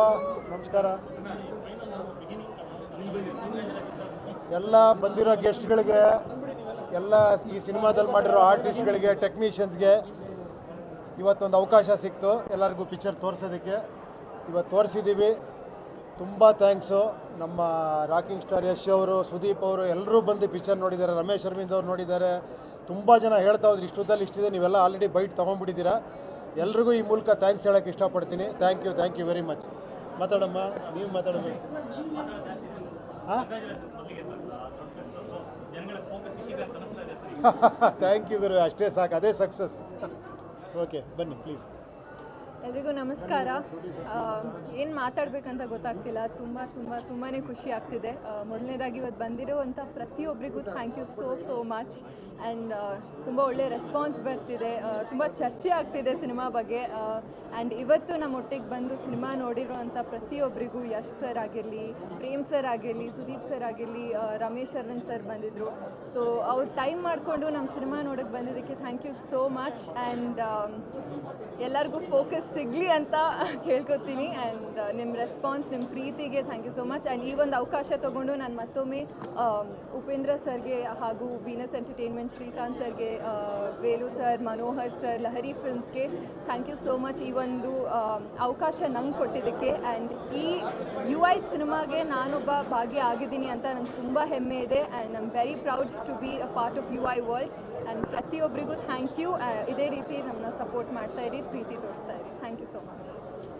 ನಮಸ್ಕಾರ. ಎಲ್ಲ ಬಂದಿರೋ ಗೆಸ್ಟ್ಗಳಿಗೆ, ಎಲ್ಲ ಈ ಸಿನಿಮಾದಲ್ಲಿ ಮಾಡಿರೋ ಆರ್ಟಿಸ್ಟ್ಗಳಿಗೆ, ಟೆಕ್ನಿಷಿಯನ್ಸ್ಗೆ ಇವತ್ತೊಂದು ಅವಕಾಶ ಸಿಕ್ತು. ಎಲ್ಲರಿಗೂ ಪಿಕ್ಚರ್ ತೋರಿಸೋದಕ್ಕೆ. ಇವತ್ತು ತೋರಿಸಿದ್ದೀವಿ. ತುಂಬ ಥ್ಯಾಂಕ್ಸು. ನಮ್ಮ ರಾಕಿಂಗ್ ಸ್ಟಾರ್ ಯಶ್ ಅವರು, ಸುದೀಪ್ ಅವರು ಎಲ್ಲರೂ ಬಂದು ಪಿಕ್ಚರ್ ನೋಡಿದ್ದಾರೆ. ರಮೇಶ್ ಅರವಿಂದ್ ಅವ್ರು ನೋಡಿದ್ದಾರೆ. ತುಂಬ ಜನ ಹೇಳ್ತಾ ಹೋದ್ರೆ ಇಷ್ಟುದಲ್ಲಿ ಇಷ್ಟಿದೆ, ನೀವೆಲ್ಲ ಆಲ್ರೆಡಿ ಬೈಟ್ ತೊಗೊಂಡ್ಬಿಟ್ಟಿದ್ದೀರಾ. ಎಲ್ರಿಗೂ ಈ ಮೂಲಕ ಥ್ಯಾಂಕ್ಸ್ ಹೇಳೋಕ್ಕೆ ಇಷ್ಟಪಡ್ತೀನಿ. Thank you thank you very much ಮಾತಾಡಮ್ಮ ನೀವು ಮಾತಾಡಬೇಕು ಹಾಂ? ಥ್ಯಾಂಕ್ ಯು ಗುರು ಅಷ್ಟೇ ಸಾಕು ಅದೇ ಸಕ್ಸಸ್ ಓಕೆ ಬನ್ನಿ ಪ್ಲೀಸ್ ಎಲ್ರಿಗೂ ನಮಸ್ಕಾರ. ಏನು ಮಾತಾಡಬೇಕಂತ ಗೊತ್ತಾಗ್ತಿಲ್ಲ. ತುಂಬ ತುಂಬ ತುಂಬಾ ಖುಷಿ ಆಗ್ತಿದೆ. ಮೊದಲನೇದಾಗಿ ಇವತ್ತು ಬಂದಿರುವಂಥ ಪ್ರತಿಯೊಬ್ಬರಿಗೂ thank you so so much and ತುಂಬ ಒಳ್ಳೆ ರೆಸ್ಪಾನ್ಸ್ ಬರ್ತಿದೆ. ತುಂಬ ಚರ್ಚೆ ಆಗ್ತಿದೆ ಸಿನಿಮಾ ಬಗ್ಗೆ. ಆ್ಯಂಡ್ ಇವತ್ತು ನಮ್ಮ ಒಟ್ಟಿಗೆ ಬಂದು ಸಿನಿಮಾ ನೋಡಿರುವಂಥ ಪ್ರತಿಯೊಬ್ಬರಿಗೂ ಯಶ್ ಸರ್ ಆಗಿರಲಿ, ಪ್ರೇಮ್ ಸರ್ ಆಗಿರಲಿ, ಸುದೀಪ್ ಸರ್ ಆಗಿರಲಿ ರಮೇಶ್ ಅರವಿಂದ್ ಸರ್ ಬಂದಿದ್ದರು ಸೊ ಅವ್ರು ಟೈಮ್ ಮಾಡಿಕೊಂಡು ನಮ್ಮ ಸಿನಿಮಾ ನೋಡೋಕ್ಕೆ ಬಂದಿದ್ದಕ್ಕೆ thank you so much and ಎಲ್ಲರಿಗೂ ಫೋಕಸ್ ಸಿಗಲಿ ಅಂತ ಕೇಳ್ಕೊತೀನಿ ಆ್ಯಂಡ್ ನಿಮ್ಮ ರೆಸ್ಪಾನ್ಸ್ ನಿಮ್ಮ ಪ್ರೀತಿಗೆ thank you so much and ಈ ಒಂದು ಅವಕಾಶ ತೊಗೊಂಡು ನಾನು ಮತ್ತೊಮ್ಮೆ ಆಮ್, ಉಪೇಂದ್ರ ಸರ್ಗೆ ಹಾಗೂ ವೀನಸ್ ಎಂಟರ್ಟೈನ್ಮೆಂಟ್ ಶ್ರೀಕಾಂತ್ ಸರ್ಗೆ ಆ, ವೇಲು ಸರ್ ಮನೋಹರ್ ಸರ್ ಲಹರಿ ಫಿಲ್ಮ್ಸ್ಗೆ ಥ್ಯಾಂಕ್ ಯು ಸೋ ಮಚ್ ಈ ಒಂದು ಆಮ್, ಅವಕಾಶ ನಂಗೆ ಕೊಟ್ಟಿದ್ದಕ್ಕೆ ಆ್ಯಂಡ್ ಈ ಯು ಐ ಸಿನಿಮಾಗೆ ನಾನೊಬ್ಬ ಭಾಗಿ ಆಗಿದ್ದೀನಿ ಅಂತ ನಂಗೆ ತುಂಬ ಹೆಮ್ಮೆ ಇದೆ and I'm very proud to be a part of U I world and ಪ್ರತಿಯೊಬ್ಬರಿಗೂ ಥ್ಯಾಂಕ್ ಯು ಇದೇ ರೀತಿ ನಮ್ಮನ್ನ ಸಪೋರ್ಟ್ ಮಾಡ್ತಾ ಇರಿ ಪ್ರೀತಿ ತೋರಿಸ್ತಾ ಇರಿ. Thank you so much